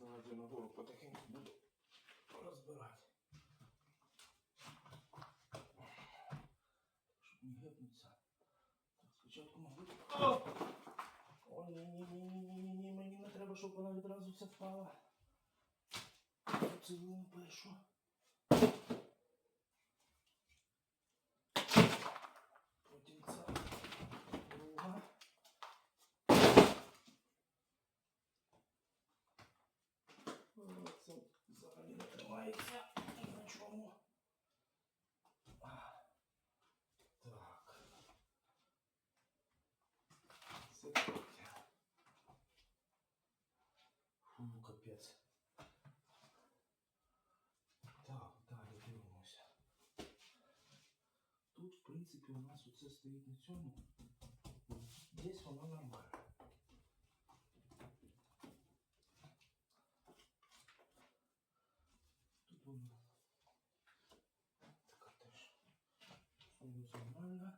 Пішли нагору потихеньку буду розбирати. Щоб не гибнуться. Так, спочатку, мабуть. О! Ой, ні, ні, ні, ні, ні, ні, ні, мені не треба, щоб вона відразу вся впала. Цілу першу. Це третя. Фу, капець. Так, далі дивимося. Тут, в принципі, у нас оце стоїть на цьому. Здесь воно нормально. Тут воно така теж. Воно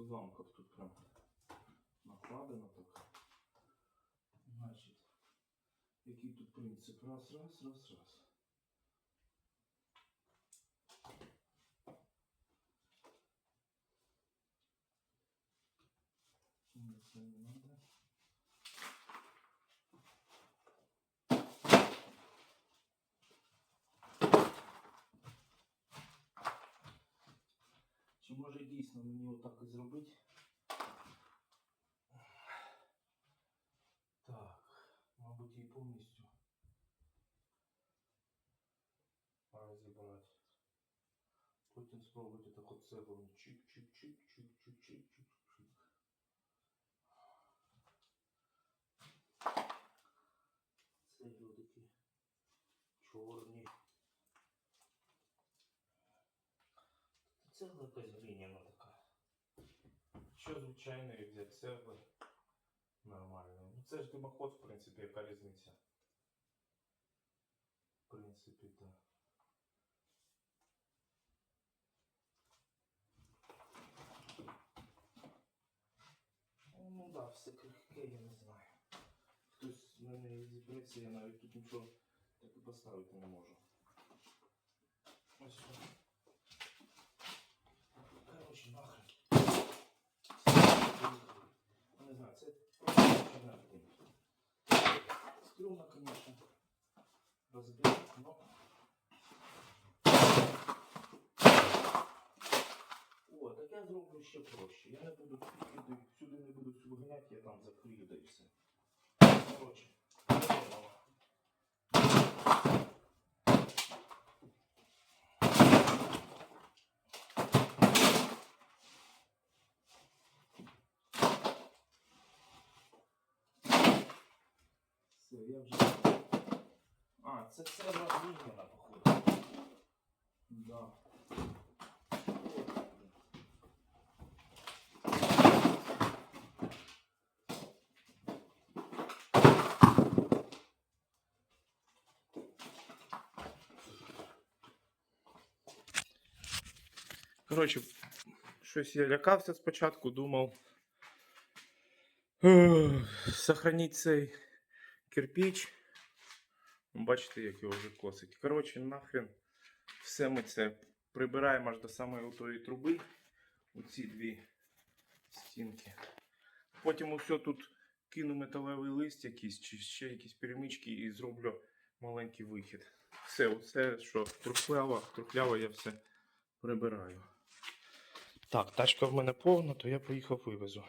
Це з уламків тут прям накладено так. Значить, який тут принцип? Раз, раз, раз, раз. Це не надо. може дійсно мені отак і зробити? Так, мабуть, і повністю розібрати. Потім спробувати так от цеглом чик-чик-чик-чик-чик-чик-чик-чик. Цегли такі чорні. Цегла якась глиняна така. Що звичайної взяти цегли нормально. Ну це ж димоход, в принципі, яка різниця. В принципі, так. Ну да, все крихке, я не знаю. Хтось в мене зібреться, я навіть тут нічого так і поставити не можу. Разбить, но... О, так я зроблю ще проще. Я не буду сюди, сюди не буду всю виганяти, я там закрию да і все. Готово. Все, я вже. Це все розмінена, походу. Да. Коротше, щось я лякався спочатку, думав. Сохраніть цей кирпич. Бачите, як його вже косить. Коротше, нахрен все ми це прибираємо аж до самої тої труби. Оці дві стінки. Потім усе тут кину металевий лист якийсь, чи ще якісь перемички і зроблю маленький вихід. Все, оце, що трухляво, трухляво я все прибираю. Так, тачка в мене повна, то я поїхав вивезу.